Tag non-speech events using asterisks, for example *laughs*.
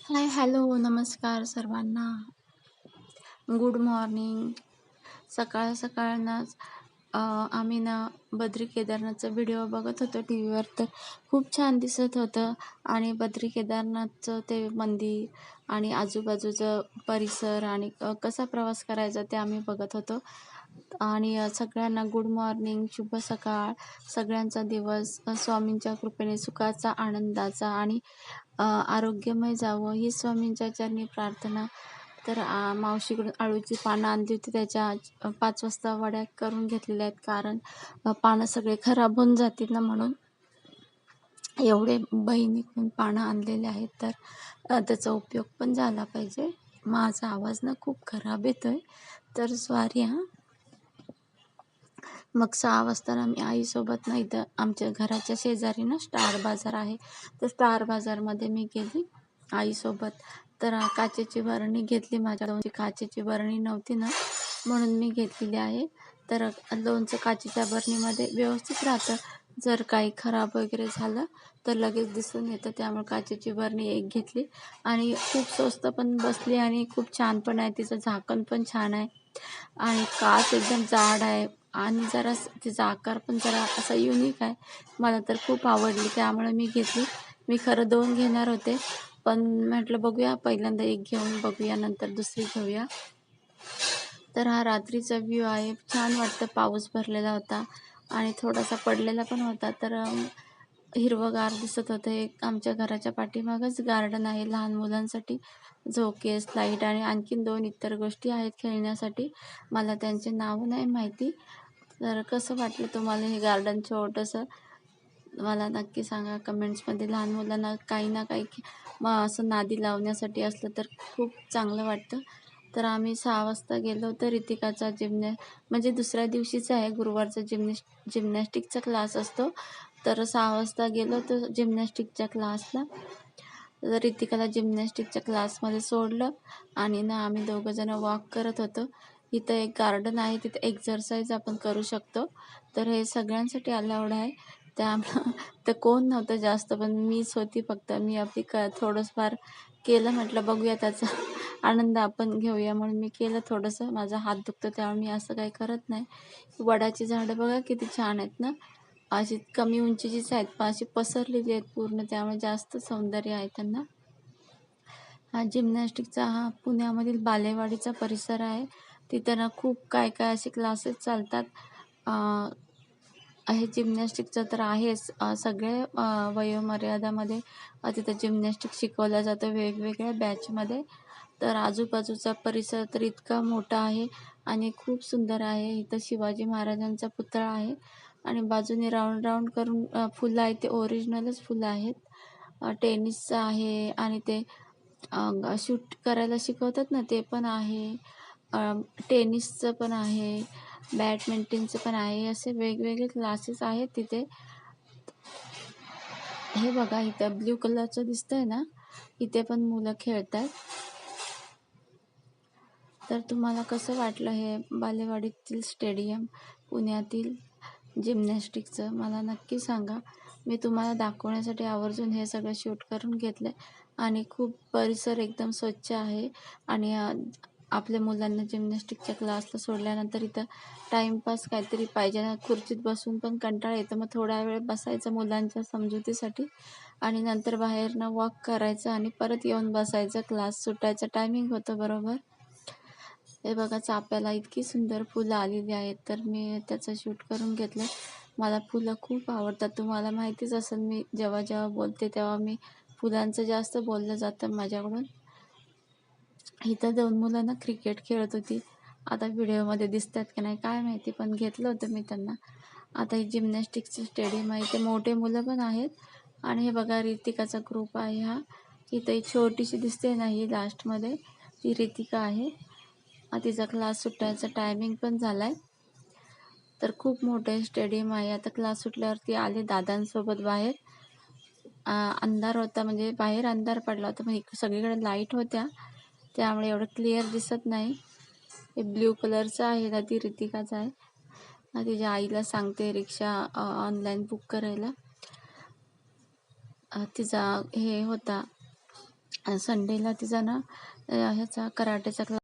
हाय hello नमस्कार सर्वांना. Good morning. सकाळ सकाळनाच आम्ही ना बद्री केदारनाथचा व्हिडिओ बघत होतो टी व्हीवर तर खूप छान दिसत होतं. आणि बद्री केदारनाथचं ते मंदिर आणि आजूबाजूचं परिसर आणि कसा प्रवास करायचा ते आम्ही बघत होतो. आणि सगळ्यांना गुड मॉर्निंग शुभ सकाळ. सगळ्यांचा दिवस स्वामींच्या कृपेने सुखाचा आनंदाचा आणि आरोग्यमय जावं ही स्वामींच्या चरणी प्रार्थना. तर मावशीकडून अळूची पानं आणली होती. त्याच्या पाच वाजता वड्या करून घेतलेल्या आहेत. कारण पानं सगळे खराब होऊन जातील ना म्हणून. एवढे बहिणीकडून पानं आणलेले आहेत. तर त्याचा उपयोग पण झाला पाहिजे. माझा आवाज ना खूप खराब येतोय. तर स्वारी हां. मग सहा वाजता आम्ही मी आईसोबत नाही तर आमच्या घराच्या शेजारी ना स्टार बाजार आहे. तर स्टार बाजारमध्ये मी गेली आईसोबत. तर काचेची बरणी घेतली माझ्या दोनची काचेची बरणी नव्हती ना म्हणून मी घेतलेली आहे. तर लोणचं काचेच्या बरणीमध्ये व्यवस्थित राहतं. जर काही खराब वगैरे झालं तर लगेच दिसून येतं. त्यामुळे काचेची बरणी एक घेतली. आणि खूप स्वस्त पण बसली आणि खूप छान पण आहे. तिचं झाकण पण छान आहे. आणि काच एकदम जाड आहे. आणि जरा तिचा आकार पण जरा असा युनिक आहे. मला तर खूप आवडली त्यामुळे मी घेतली. मी खरं दोन घेणार होते पण म्हटलं बघूया पहिल्यांदा एक घेऊन बघूया नंतर दुसरी घेऊया. तर हा रात्रीचा व्ह्यू आहे. छान वाटतं पाऊस भरलेला होता आणि थोडासा पडलेला पण होता. तर हिरवंगार दिसत होतं. एक आमच्या घराच्या पाठीमागच गार्डन आहे. लहान मुलांसाठी झोके स्लाईड आणि आणखीन दोन इतर गोष्टी आहेत खेळण्यासाठी. मला त्यांचे नाव नाही माहिती. तर कसं वाटलं तुम्हाला हे गार्डन छोटंसं? मला नक्की सांगा कमेंट्समध्ये. लहान मुलांना काही ना काही मग असं नादी लावण्यासाठी असलं तर खूप चांगलं वाटतं. तर आम्ही सहा वाजता गेलो तर रितिकाचा जिमनॅ म्हणजे दुसऱ्या दिवशीचा आहे गुरुवारचा जिमनेस जिमनॅस्टिकचा क्लास असतो. तर सहा वाजता गेलो तर जिमनॅस्टिकच्या क्लासला तर रितिकाला जिमनॅस्टिकच्या क्लासमध्ये सोडलं आणि ना आम्ही दोघंजणं वॉक करत होतो. इथं एक गार्डन आहे तिथं एक्झरसाईज आपण करू शकतो. तर हे सगळ्यांसाठी अलाउड आहे. त्यामुळं *laughs* तर कोण नव्हतं जास्त पण मीच होती फक्त. मी आपली क थोडंफार केलं म्हटलं बघूया त्याचा. आनंद आपण घेऊया. म्हणून मी केलं थोडंसं. माझा हात दुखतो त्यामुळे मी असं काही करत नाही. वडाची झाडं बघा किती छान आहेत ना. अशी कमी उंचीचीच आहेत. पण अशी पसरलेली आहेत पूर्ण. त्यामुळे जास्त सौंदर्य आहे त्यांना. हा जिमनॅस्टिकचा हा पुण्यामधील बालेवाडीचा परिसर आहे. तिथं ना खूप काय काय असे क्लासेस चालतात. हे जिमनॅस्टिकचं तर आहेच. सगळे वयोमर्यादामध्ये तिथं जिमनॅस्टिक शिकवलं जातं. वेगवेगळ्या बॅचमध्ये तर आजूबाजूचा परिसर तर इतका मोठा आहे आणि खूप सुंदर आहे. इथं शिवाजी महाराजांचा पुतळा आहे आणि बाजूने राऊंड राऊंड करून फुलं आहेत ते ओरिजिनलच फुलं आहेत. टेनिसचं आहे आणि ते शूट करायला शिकवतात ना ते पण आहे. टेनिसचं पण आहे बॅडमिंटनचं पण आहे. असे वेगवेगळे क्लासेस आहेत तिथे. हे बघा इथं ब्ल्यू कलरचं दिसतंय ना? इथे पण मुलं खेळत आहेत तर तुम्हाला कसं वाटलं हे बालेवाडीतील स्टेडियम पुण्यातील जिमनॅस्टिकचं? मला नक्की सांगा. मी तुम्हाला दाखवण्यासाठी आवर्जून हे सगळं शूट करून घेतलं आणि खूप परिसर एकदम स्वच्छ आहे आणि आपल्या मुलांना जिमनॅस्टिकच्या क्लासला सोडल्यानंतर इथं टाईमपास काहीतरी पाहिजे. ना खुर्चीत बसून पण कंटाळा येतो. मग थोडा वेळ बसायचं मुलांच्या समजुतीसाठी आणि नंतर बाहेरनं वॉक करायचं आणि परत येऊन बसायचं. क्लास सुटायचं. टायमिंग होतं बरोबर. हे बघा चाप्याला इतकी सुंदर फुलं आलेली आहेत. तर मी त्याचं शूट करून घेतलं मला फुलं खूप आवडतात. तुम्हाला माहितीच असेल मी जेव्हा जेव्हा बोलते तेव्हा मी फुलांचं जास्त बोललं जातं माझ्याकडून. इथं दोन मुलं ना क्रिकेट खेळत होती. आता व्हिडिओमध्ये दिसतात की नाही काय माहिती पण घेतलं होतं मी त्यांना. आता हे जिमनॅस्टिकचं स्टेडियम आहे. इथे मोठे मुलं पण आहेत. आणि हे बघा रितिकाचा ग्रुप आहे हा. इथं छोटीशी दिसते ना ही लास्टमध्ये ती रितिका आहे. तिचा क्लास सुटायचा टायमिंग पण झाला आहे तर खूप मोठं स्टेडियम आहे. आता क्लास सुटल्यावरती आले दादांसोबत बाहेर. अंधार होता म्हणजे बाहेर अंधार पडला होता मग सगळीकडे लाइट होत्या. त्यामुळे एवढं क्लिअर दिसत नाही. हे ब्ल्यू कलरचं आहे ना ती रितिकाचं आहे. ना तिच्या आईला सांगते रिक्षा ऑनलाईन बुक करायला. तिचा हे होता. संडेला तिचा ना ह्याचा कराटेचा क्लास